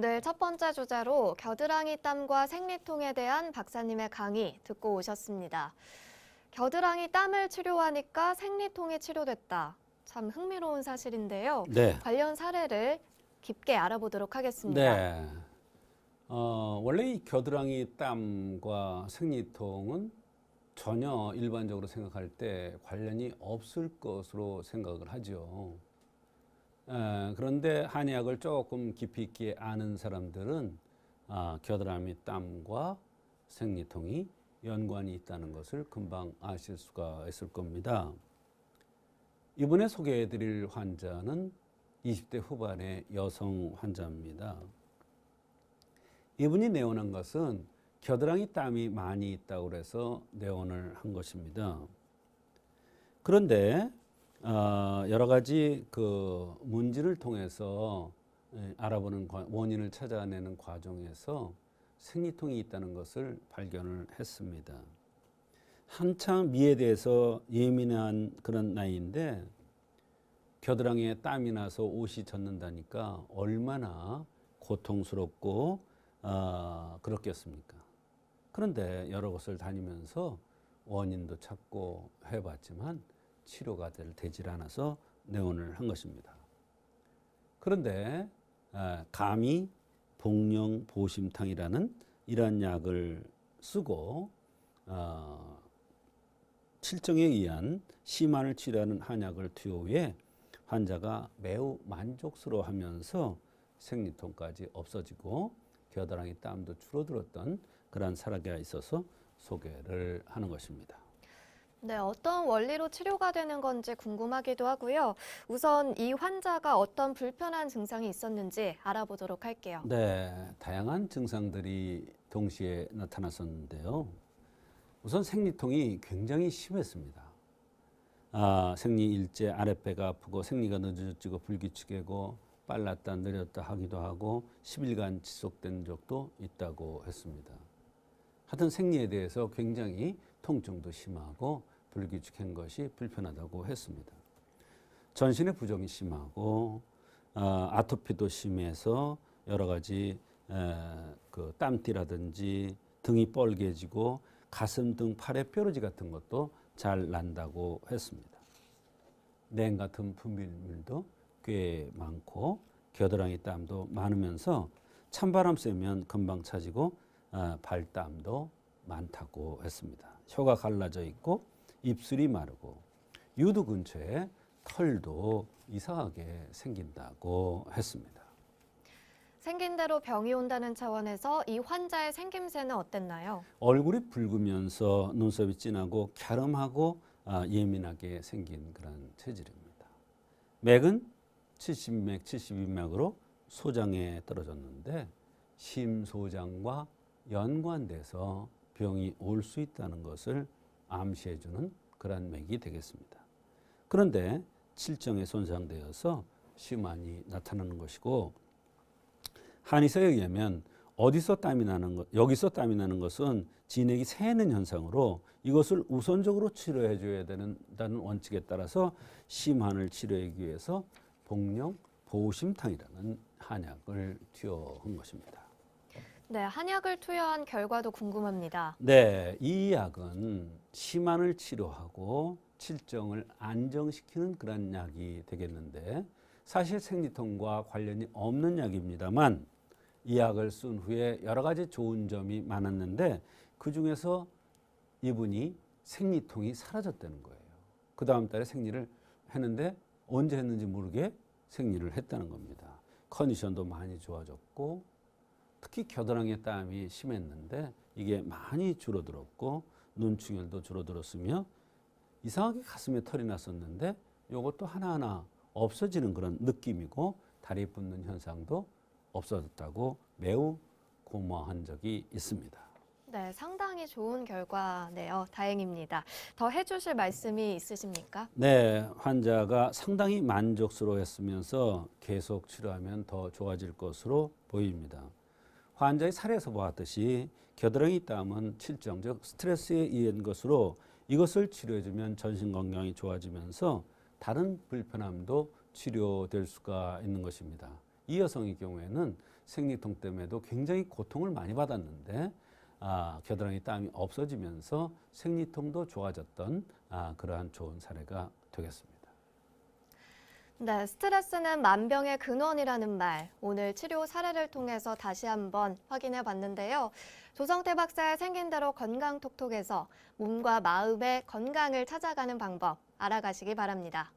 오늘 첫 번째 주제로 겨드랑이 땀과 생리통에 대한 박사님의 강의 듣고 오셨습니다. 겨드랑이 땀을 치료하니까 생리통이 치료됐다. 참 흥미로운 사실인데요. 네. 관련 사례를 깊게 알아보도록 하겠습니다. 네. 어, 원래 이 겨드랑이 땀과 생리통은 전혀 일반적으로 생각할 때 관련이 없을 것으로 생각을 하죠. 에, 그런데 한의학을 조금 깊이 있게 아는 사람들은 아, 겨드랑이 땀과 생리통이 연관이 있다는 것을 금방 아실 수가 있을 겁니다. 이번에 소개해 드릴 환자는 20대 후반의 여성 환자입니다. 이분이 내원한 것은 겨드랑이 땀이 많이 있다고 해서 내원을 한 것입니다. 그런데 어, 여러 가지 그 문진을 통해서 예, 알아보는 과- 원인을 찾아내는 과정에서 생리통이 있다는 것을 발견을 했습니다. 한창 미에 대해서 예민한 그런 나이인데 겨드랑이에 땀이 나서 옷이 젖는다니까 얼마나 고통스럽고 아, 그렇겠습니까? 그런데 여러 곳을 다니면서 원인도 찾고 해봤지만 치료가 될, 되질 않아서 내원을 한 것입니다. 그런데 아, 감히 복령 보심탕이라는 이러한 약을 쓰고 어, 칠정에 의한 심환을 치료하는 한약을 투여 후에 환자가 매우 만족스러워하면서 생리통까지 없어지고 겨드랑이 땀도 줄어들었던 그러한 사례가 있어서 소개를 하는 것입니다. 네, 어떤 원리로 치료가 되는 건지 궁금하기도 하고요. 우선 이 환자가 어떤 불편한 증상이 있었는지 알아보도록 할게요. 네, 다양한 증상들이 동시에 나타났었는데요. 우선 생리통이 굉장히 심했습니다. 아, 생리 일제 아랫배가 아프고 생리가 늦어지고 불규칙하고 빨랐다 느렸다 하기도 하고 10일간 지속된 적도 있다고 했습니다. 하여튼 생리에 대해서 굉장히 통증도 심하고 불규칙한 것이 불편하다고 했습니다. 전신의 부종이 심하고 아, 아토피도 심해서 여러 가지 에, 그 땀띠라든지 등이 뻘개지고 가슴 등 팔에 뾰루지 같은 것도 잘 난다고 했습니다. 냉 같은 분비물도 꽤 많고 겨드랑이 땀도 많으면서 찬바람 쐬면 금방 차지고 아, 발땀도 많다고 했습니다. 혀가 갈라져 있고 입술이 마르고 유두 근처에 털도 이상하게 생긴다고 했습니다. 생긴 대로 병이 온다는 차원에서 이 환자의 생김새는 어땠나요? 얼굴이 붉으면서 눈썹이 진하고 갸름하고 아, 예민하게 생긴 그런 체질입니다. 맥은 70맥, 72맥으로 소장에 떨어졌는데 심소장과 연관돼서 병이 올 수 있다는 것을 암시해 주는 그러한 맥이 되겠습니다. 그런데 칠정에 손상되어서 심환이 나타나는 것이고 한의사에 의하면 어디서 땀이 나는 것, 여기서 땀이 나는 것은 진액이 새는 현상으로 이것을 우선적으로 치료해 줘야 된다는 원칙에 따라서 심환을 치료하기 위해서 복령 보심탕이라는 한약을 투여한 것입니다. 네, 한약을 투여한 결과도 궁금합니다. 네, 이 약은 심환을 치료하고 칠정을 안정시키는 그런 약이 되겠는데 사실 생리통과 관련이 없는 약입니다만 이 약을 쓴 후에 여러 가지 좋은 점이 많았는데 그 중에서 이분이 생리통이 사라졌다는 거예요. 그 다음 달에 생리를 했는데 언제 했는지 모르게 생리를 했다는 겁니다. 컨디션도 많이 좋아졌고 특히 겨드랑이에 땀이 심했는데 이게 많이 줄어들었고 눈충혈도 줄어들었으며 이상하게 가슴에 털이 났었는데 이것도 하나하나 없어지는 그런 느낌이고 다리 붓는 현상도 없어졌다고 매우 고마워한 적이 있습니다. 네, 상당히 좋은 결과네요. 다행입니다. 더 해주실 말씀이 있으십니까? 네, 환자가 상당히 만족스러워했으면서 계속 치료하면 더 좋아질 것으로 보입니다. 환자의 사례에서 보았듯이 겨드랑이 땀은 칠정, 즉 스트레스에 의한 것으로 이것을 치료해주면 전신 건강이 좋아지면서 다른 불편함도 치료될 수가 있는 것입니다. 이 여성의 경우에는 생리통 때문에도 굉장히 고통을 많이 받았는데 아, 겨드랑이 땀이 없어지면서 생리통도 좋아졌던 아, 그러한 좋은 사례가 되겠습니다. 네, 스트레스는 만병의 근원이라는 말, 오늘 치료 사례를 통해서 다시 한번 확인해 봤는데요. 조성태 박사의 생긴 대로 건강톡톡에서 몸과 마음의 건강을 찾아가는 방법 알아가시기 바랍니다.